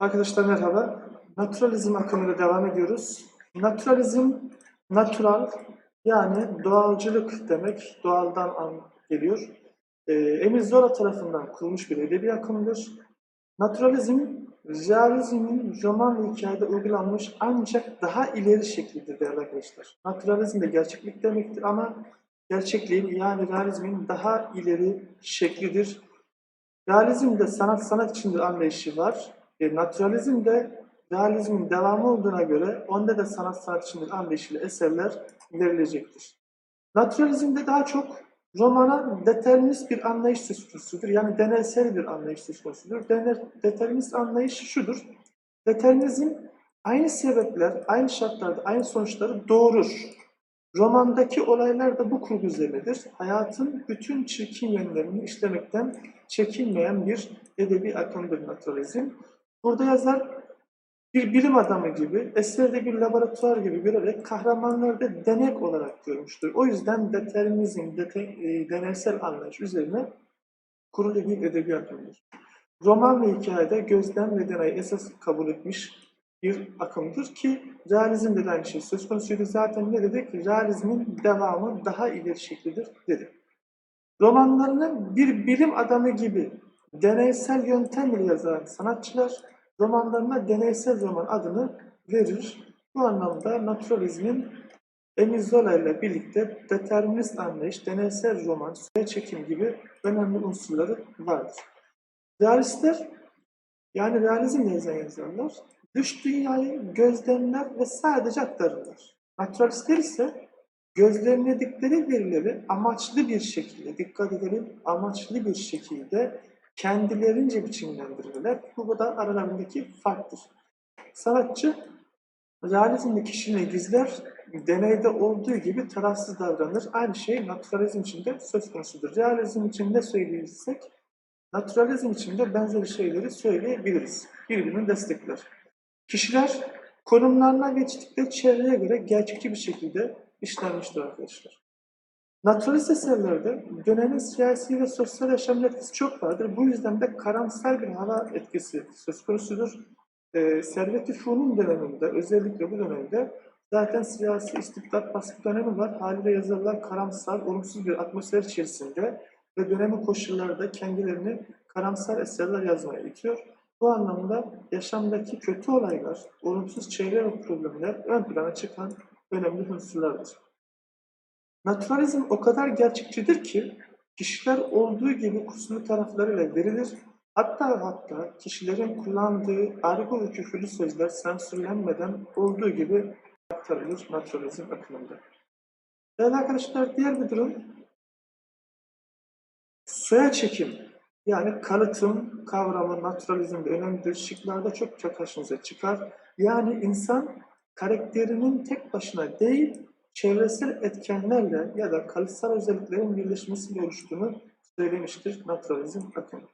Arkadaşlar merhaba. Naturalizm akımıyla devam ediyoruz. Naturalizm, natural yani doğalcılık demek. Doğaldan an geliyor. Ee, Emil Zola tarafından kurulmuş bir edebi akımdır. Naturalizm, realizmin roman ve hikayede uygulanmış ancak daha ileri şeklidir değerli arkadaşlar. Naturalizm de gerçeklik demektir ama gerçekliğin yani realizmin daha ileri şeklidir. Realizmde sanat sanat içindir anlayışı var. E, naturalizmde realizmin devamı olduğuna göre onda da sanat sanat içindir anlayışıyla eserler verilecektir. Naturalizmde daha çok romana determinist bir anlayış söz konusudur. Yani deneysel bir anlayış söz konusudur. Determinist anlayış şudur. Determinizm aynı sebepler, aynı şartlarda, aynı sonuçları doğurur. Romandaki olaylar da bu kurgu üzerinedir. Hayatın bütün çirkin yönlerini işlemekten çekinmeyen bir edebi akımdır naturalizm. Burada yazar bir bilim adamı gibi, eserde bir laboratuvar gibi görerek kahramanları da denek olarak görmüştür. O yüzden determinizm, dete, e, deneysel anlayış üzerine kurulu bir edebi akımdır. Roman ve hikayede gözlem ve deneyi esas kabul etmiş bir akımdır ki realizmde de aynı şey söz konusuydu. Zaten ne dedik? Realizmin devamı daha ileri şeklidir dedik. Romanlarını bir bilim adamı gibi deneysel yöntemle yazan sanatçılar romanlarına deneysel roman adını verir. Bu anlamda naturalizmin Emile Zola ile birlikte determinist anlayış, deneysel roman, süre çekim gibi önemli unsurları vardır. Realistler, yani realizmle yazan yazarlar, dış dünyayı gözlemler ve sadece aktarırlar. Naturalistler ise gözlemledikleri verileri amaçlı bir şekilde, dikkat edelim, amaçlı bir şekilde kendilerince biçimlendirirler. Bu da aralarındaki farktır. Sanatçı, realizmde kişiliğini gizler, deneyde olduğu gibi tarafsız davranır. Aynı şey naturalizm için de söz konusudur. Realizm için ne söyleyebilirsek, naturalizm için de benzeri şeyleri söyleyebiliriz. Birbirini destekler. Kişiler konumlarına çeşitli çevreye göre gerçekçi bir şekilde işlenmiştir arkadaşlar. Naturalist eserlerde dönemin siyasi ve sosyal yaşamın etkisi çok vardır. Bu yüzden de karamsar bir hava etkisi söz konusudur. Ee, Servet-i Fünun döneminde, özellikle bu dönemde zaten siyasi istibdat baskı dönemi var. Haliyle yazarlar karamsar, olumsuz bir atmosfer içerisinde ve dönemin koşullarda kendilerini karamsar eserler yazmaya itiyor. Bu anlamda yaşamdaki kötü olaylar, olumsuz çevre ve problemler ön plana çıkan önemli unsurlardır. Naturalizm o kadar gerçekçidir ki kişiler olduğu gibi kusurlu taraflarıyla verilir. Hatta hatta kişilerin kullandığı argo ve küfürlü sözler sansürlenmeden olduğu gibi aktarılır naturalizm akımında. Değerli arkadaşlar diğer bir durum soya çekim yani kalıtım kavramı naturalizmde önemlidir. Şıklarda çokça karşınıza çıkar. Yani insan karakterinin tek başına değil çevresel etkenlerle ya da kalıtsal özelliklerin birleşmesiyle oluştuğunu söylemiştir naturalizm akımı.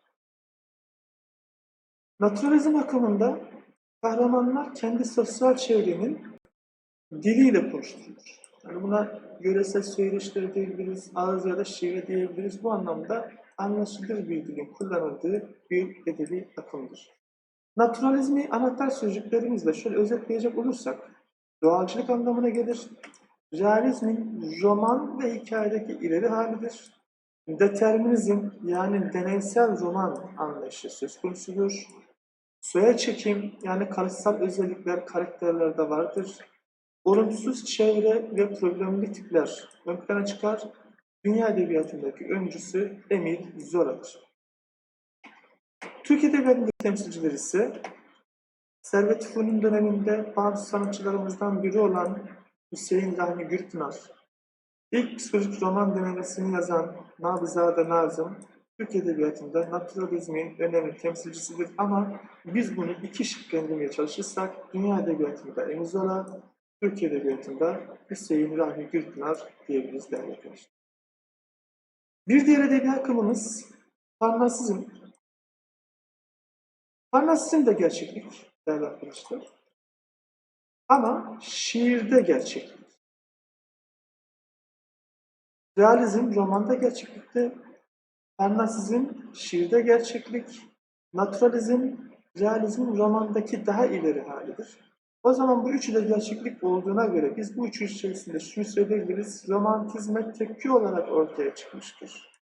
Naturalizm akımında kahramanlar kendi sosyal çevrenin diliyle konuşturulur. Yani buna yöresel söyleşleri diyebiliriz, ağız ya da şive diyebiliriz. Bu anlamda anlaşılır bir dilin kullanıldığı bir edebi akımdır. Naturalizmi anahtar sözcüklerimizle şöyle özetleyecek olursak, doğalcılık anlamına gelir, Realizmin roman ve hikayedeki ileri halidir. Determinizm yani deneysel roman anlayışı söz konusudur. Soya çekim yani kalıtsal özellikler karakterlerde vardır. Olumsuz çevre ve problemli tipler ön plana çıkar. Dünya edebiyatındaki öncüsü Emil Zola'dır. Türk Edebiyatı'ndaki temsilciler ise Servet Fünun döneminde bazı sanatçılarımızdan biri olan Hüseyin Rahmi Gürpınar, ilk psikolojik roman denemesini yazan Nabızade Nazım, Türk Edebiyatı'nda naturalizmin önemli temsilcisidir ama biz bunu iki şıklandırmaya çalışırsak Dünya Edebiyatı'nda Emil Zola, Türk Edebiyatı'nda Hüseyin Rahmi Gürpınar diyebiliriz değerli arkadaşlar. Bir diğer edebi akımımız Parnasizm. Parnasizm de gerçeklik değerli arkadaşlar. Ama şiirde gerçeklik. Realizm romanda gerçeklikte, Parnasizm şiirde gerçeklik, naturalizm realizmin romandaki daha ileri halidir. O zaman bu üçü de gerçeklik olduğuna göre biz bu üçü içerisinde şunu söyleyebiliriz. Romantizme tepki olarak ortaya çıkmıştır.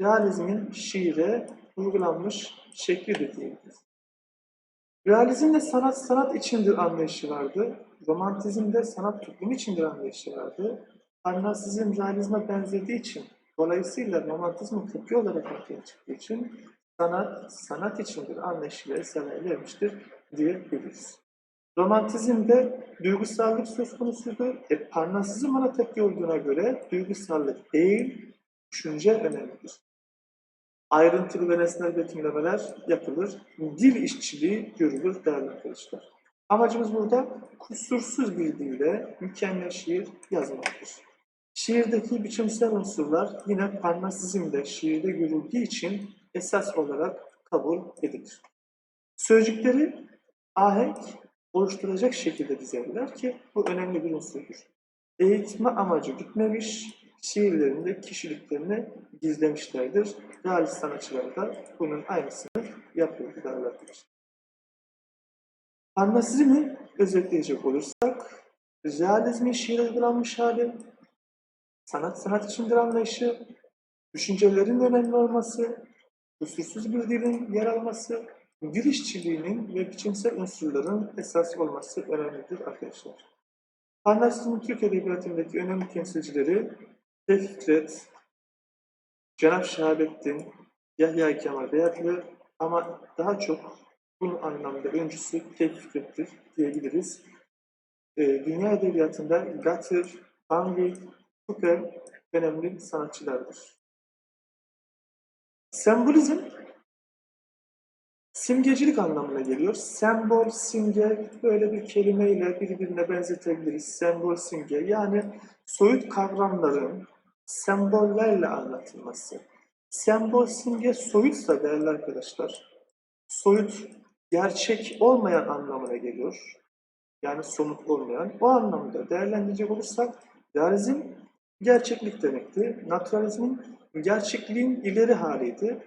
Realizmin şiire uygulanmış şeklidir diyebiliriz. Realizmde sanat sanat içindir anlayışı vardı. Romantizmde sanat toplum içindir anlayışı vardı. Parnasizm realizme benzediği için, dolayısıyla romantizmin tepki olarak ortaya çıktığı için sanat sanat içindir anlayışıyla eserler vermiştir diyebiliriz. Romantizmde duygusallık söz konusudur. E, Parnasizm ona tepki olduğuna göre duygusallık değil, düşünce önemlidir. Ayrıntılı ve nesnel betimlemeler yapılır. Dil işçiliği görülür değerli arkadaşlar. Amacımız burada kusursuz bir dille mükemmel şiir yazmaktır. Şiirdeki biçimsel unsurlar yine Parnasizmde şiirde görüldüğü için esas olarak kabul edilir. Sözcükleri ahenk oluşturacak şekilde dizerler ki bu önemli bir unsurdur. Eğitme amacı gütmemiş, şiirlerinde kişiliklerini gizlemişlerdir. Realist sanatçılar da bunun aynısını yapıyor değerli arkadaşlar. Parnasizmi özetleyecek olursak, realizmin şiire uygulanmış hali, sanat sanat içindir anlayışı, düşüncelerin önemli olması, kusursuz bir dilin yer alması, dil işçiliğinin ve biçimsel unsurların esas olması önemlidir arkadaşlar. Parnasizmin Türk Edebiyatı'ndaki önemli temsilcileri Tevfik Fikret, Cenab Şahabettin, Yahya Kemal Beyatlı ama daha çok bu anlamda öncüsü Tevfik Fikret'tir diyebiliriz. Ee, dünya edebiyatında Gatır, Bambi, Cooper önemli sanatçılardır. Sembolizm simgecilik anlamına geliyor. Sembol, simge böyle bir kelimeyle birbirine benzetebiliriz. Sembol, simge yani soyut kavramların sembollerle anlatılması. Sembol, simge soyutsa değerli arkadaşlar, soyut, gerçek olmayan anlamına geliyor. Yani somut olmayan. O anlamda değerlendirecek olursak realizm gerçeklik demekti. Naturalizmin gerçekliğin ileri haliydi.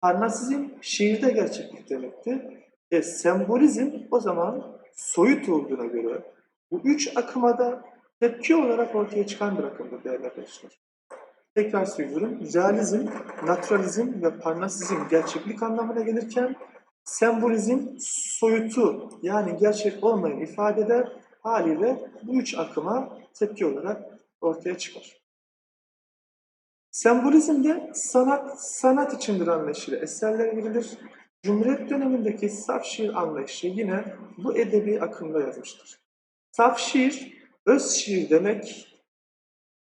Parnasizm şiirde gerçeklik demekti. E, sembolizm o zaman soyut olduğuna göre bu üç akıma da tepki olarak ortaya çıkan bir akımdır değerli arkadaşlar. Tekrar söylüyorum. Realizm, naturalizm ve parnasizm gerçeklik anlamına gelirken sembolizm soyutu yani gerçek olmayan ifade eder haliyle bu üç akıma tepki olarak ortaya çıkar. Sembolizmde sanat, sanat içindir anlayışıyla eserler verilir. Cumhuriyet dönemindeki saf şiir anlayışı yine bu edebi akımda yazmıştır. Saf şiir, öz şiir demek,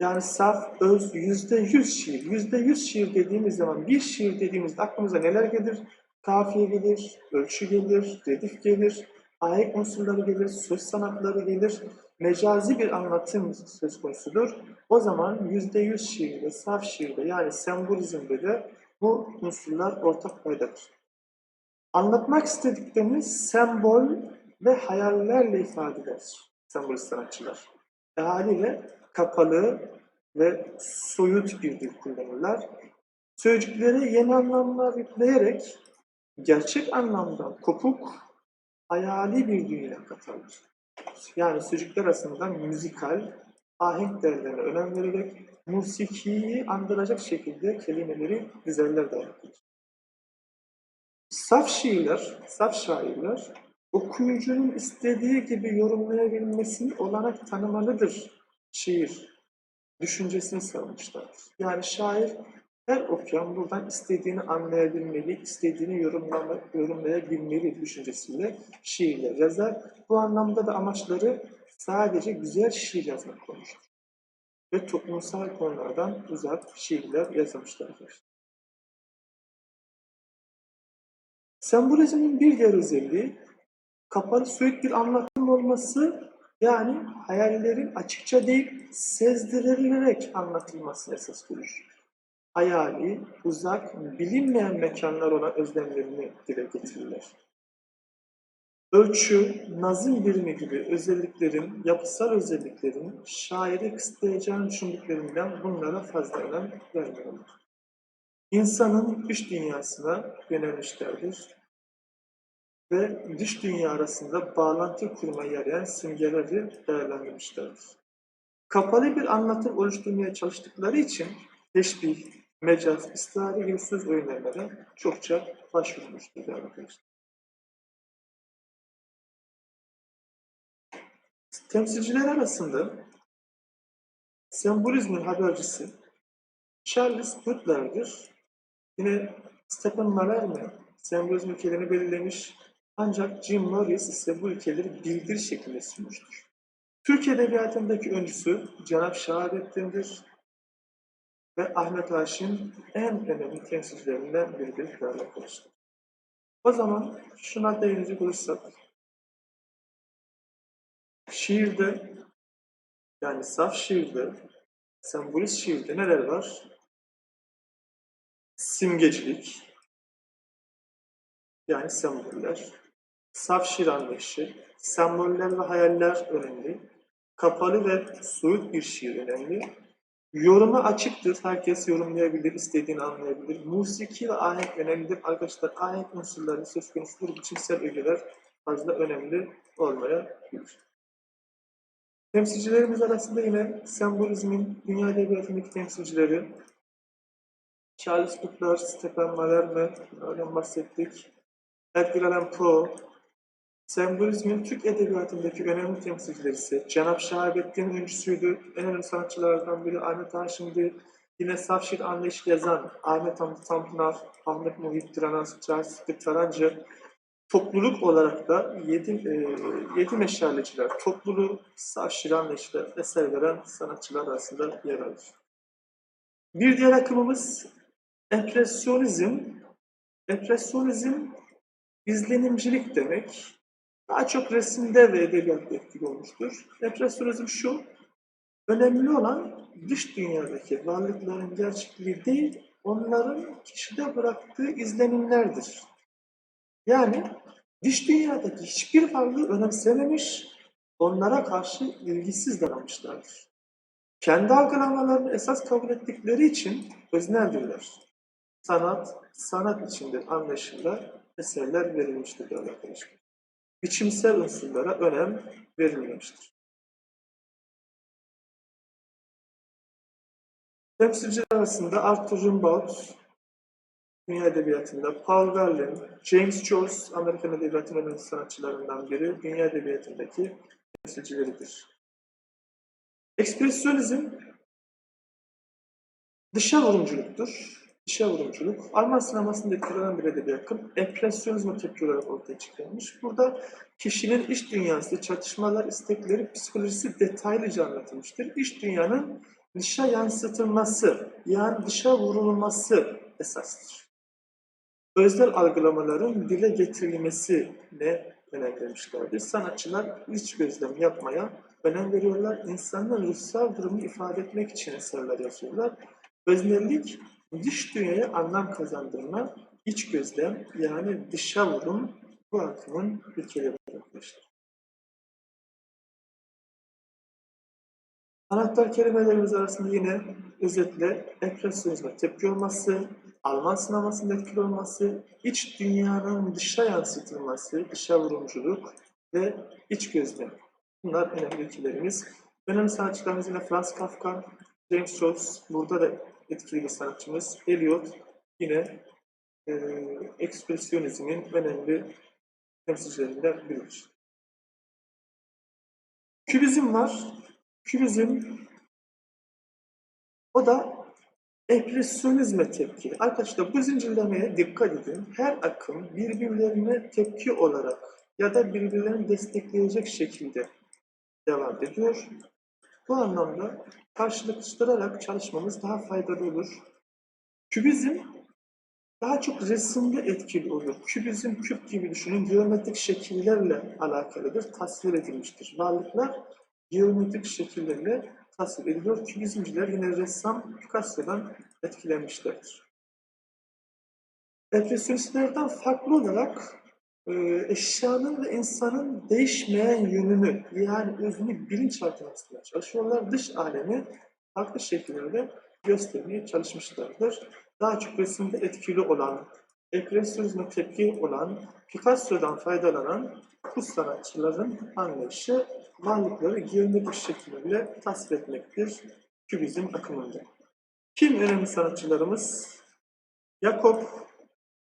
yani saf, öz, yüzde yüz şiir. Yüzde yüz şiir dediğimiz zaman bir şiir dediğimizde aklımıza neler gelir? Kafiye gelir, ölçü gelir, redif gelir, ahenk unsurları gelir, söz sanatları gelir, mecazi bir anlatım söz konusudur. O zaman yüzde yüz şiirde, saf şiirde yani sembolizmde de bu unsurlar ortak paydadır. Anlatmak istediklerimiz sembol ve hayallerle ifade eder sembolist sanatçılar. E haliyle kapalı ve soyut bir dil kullanırlar. Sözcüklere yeni anlamlar yükleyerek gerçek anlamdan kopuk, hayali bir dünya katarlar. Yani sözcükler arasında müzikal, ahenk değerlerine önem vererek musikiyi andıracak şekilde kelimeleri dizerler dayanıklıdır. Saf şiirler, saf şairler okuyucunun istediği gibi yorumlayabilmesini olanak tanımalıdır şiir düşüncesini savunmuşlardır. Yani şair her okuyan buradan istediğini anlayabilmeli, istediğini yorumlama, yorumlayabilmeli düşüncesiyle şiirler yazar. Bu anlamda da amaçları sadece güzel şiir yazmak olmuştur. Ve toplumsal konulardan uzak şiirler yazmışlardır. Sembolizmin bir diğer özelliği kapalı soyut bir anlatım olması yani hayallerin açıkça değil sezdirilerek anlatılması esas görür. Hayali, uzak, bilinmeyen mekanlar olan özlemlerini dile getirirler. Ölçü, nazım birimi gibi özelliklerin, yapısal özelliklerin şairi kısıtlayacağını düşündüklerinden bunlara fazla önem vermiyorlar. İnsanın üç dünyasına yönelmişlerdir. Ve dış dünya arasında bağlantı kurmaya yarayan simgeleri değerlendirmişlerdir. Kapalı bir anlatım oluşturmaya çalıştıkları için teşbih, mecaz, istihare gibi söz oyunlarına çokça başvurmuştur arkadaşlar. Temsilciler arasında sembolizmin habercisi Charles Butler'dir. Yine Stephen Mallarmé sembolizm ülkelerini belirlemiş ancak Jim Morris ise bu ülkeleri bildir şeklinde sunmuştur. Türk Edebiyatı'ndaki öncüsü Cenab Şahabettin'dir ve Ahmet Haşim en önemli temsilcilerinden biridir değerli arkadaşlar. O zaman şuna değinecek olursak, şiirde yani saf şiirde, sembolist şiirde neler var? Simgecilik, yani semboller, saf şiir anlayışı, semboller ve hayaller önemli, kapalı ve soyut bir şiir önemli, yoruma açıktır, herkes yorumlayabilir, istediğini anlayabilir, musiki ve ahenk önemlidir. Arkadaşlar ahenk unsurları söz konusudur, biçimsel ögeler fazla önemli olmayabilir. Temsilcilerimiz arasında yine sembolizmin dünya edebiyatındaki temsilcileri Charles Butler, Stephen Mallarmé, öyle bahsettik. Edgar Allan Poe, sembolizmin Türk edebiyatındaki önemli temsilcileri ise Cenab Şahabettin öncüsüydü. En önemli sanatçılardan biri Ahmet Haşim'di. Yine Safşir anlayış yazan Ahmet Hamdi Tanpınar, Ahmet Muhit Charles Sıtkı Tarancı, topluluk olarak da yedi, e, yedi meşaleciler, topluluğu Safşir anlayışla eser veren sanatçılar arasında yer alır. Bir diğer akımımız Empresyonizm. Empresyonizm izlenimcilik demek. Daha çok resimde ve edebiyatta etkili olmuştur. Empresyonizm şu, önemli olan dış dünyadaki varlıkların gerçekliği değil, onların kişide bıraktığı izlenimlerdir. Yani dış dünyadaki hiçbir varlığı önemsememiş, onlara karşı ilgisiz davranmışlardır. Kendi algılamalarını esas kabul ettikleri için özneldirler. Sanat, sanat içindir anlayışında eserler verilmiştir değerli arkadaşlar. Biçimsel unsurlara önem verilmemiştir. Temsilciler arasında Arthur Rimbaud, dünya edebiyatında, Paul Verlaine, James Joyce, Amerikan edebiyatının önemli sanatçılarından biri, dünya edebiyatındaki temsilcileridir. Ekspresyonizm dışa vurumculuktur. Dışa vurumculuk. Alman sinemasında etkilenen bir edebi akım. Empresyonizme tepki olarak ortaya çıkarılmış. Burada kişinin iç dünyası, çatışmalar, istekleri, psikolojisi detaylıca anlatılmıştır. İç dünyanın dışa yansıtılması, yani dışa vurulması esastır. Özel algılamaların dile getirilmesine önem vermişlerdir. Sanatçılar iç gözlem yapmaya önem veriyorlar. İnsanın ruhsal durumunu ifade etmek için eserler yazıyorlar. Öznellik dış dünyaya anlam kazandırma, iç gözlem yani dışa vurum bu akımın ilkeleri arkadaşlar. Anahtar kelimelerimiz arasında yine özetle empresyonizme tepki olması, Alman sinemasında etkili olması, iç dünyanın dışa yansıtılması, dışa vurumculuk ve iç gözlem. Bunlar önemli ülkelerimiz. Önemli sanatçılarımız yine Franz Kafka, James Joyce, burada da etkili sanatçımız. Eliot yine e, ekspresyonizmin önemli temsilcilerinden biridir. Kübizm var. Kübizm o da empresyonizme tepki. Arkadaşlar bu zincirlemeye dikkat edin. Her akım birbirlerine tepki olarak ya da birbirlerini destekleyecek şekilde devam ediyor. Bu anlamda karşılaştırarak çalışmamız daha faydalı olur. Kübizm daha çok resimde etkili olur. Kübizm küp gibi düşünün geometrik şekillerle alakalıdır, tasvir edilmiştir. Varlıklar geometrik şekillerle tasvir ediliyor. Kübizmciler yine ressam Picasso'dan etkilenmişlerdir. Empresyonistlerden farklı olarak e, eşyanın ve insanın değişmeyen yönünü yani özünü bilinçaltına yansıtmaya çalışıyorlar. Dış alemi farklı şekillerde göstermeye çalışmışlardır. Daha çok resimde etkili olan Ekspresyonizme tepki olan, Picasso'dan faydalanan bu sanatçıların anlayışı varlıkları geometrik şekilde tasvir etmektir kübizm akımında. Kim önemli sanatçılarımız? Jakob,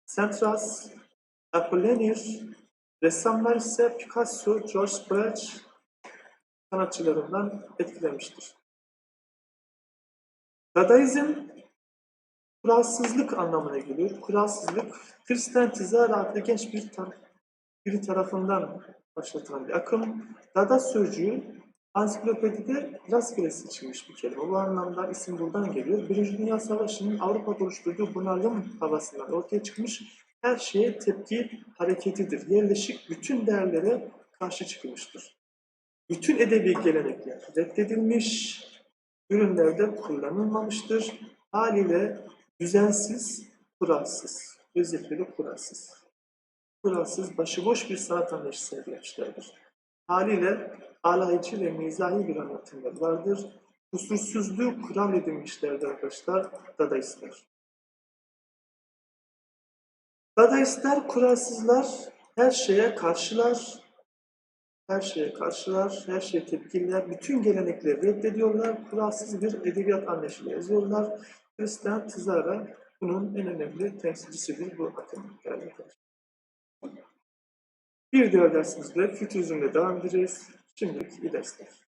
Sentras, Apollinaire, ressamlar ise Picasso, George Braque sanatçılarından etkilenmiştir. Dadaizm kuralsızlık anlamına geliyor. Kuralsızlık, Tristan Tzara adlı genç bir tar biri tarafından başlatılan bir akım. Dada sözcüğü ansiklopedide rastgele seçilmiş bir kelime. Bu anlamda isim buradan geliyor. Birinci Dünya Savaşı'nın Avrupa'da oluşturduğu bunalım havasından ortaya çıkmış her şeye tepki hareketidir. Yerleşik bütün değerlere karşı çıkılmıştır. Bütün edebi gelenekler reddedilmiş, ürünlerde kullanılmamıştır. Haliyle düzensiz, kuralsız, özellikle kuralsız. Kuralsız, başıboş bir sanat anlayışı sergilemişlerdir. Haliyle alaycı ve mizahi bir anlatımları vardır. Kusursuzluğu kural edinmişlerdir arkadaşlar, Dadaistler. Dadaistler, kuralsızlar, her şeye karşılar, her şeye karşılar, her şeye tepkiler, bütün gelenekleri reddediyorlar, kuralsız bir edebiyat anlayışıyla yazıyorlar. Christian Tzara bunun en önemli temsilcisidir bu. Yani bir diğer dersimizde fütürizmle devam edeceğiz. Şimdilik iyi dersler.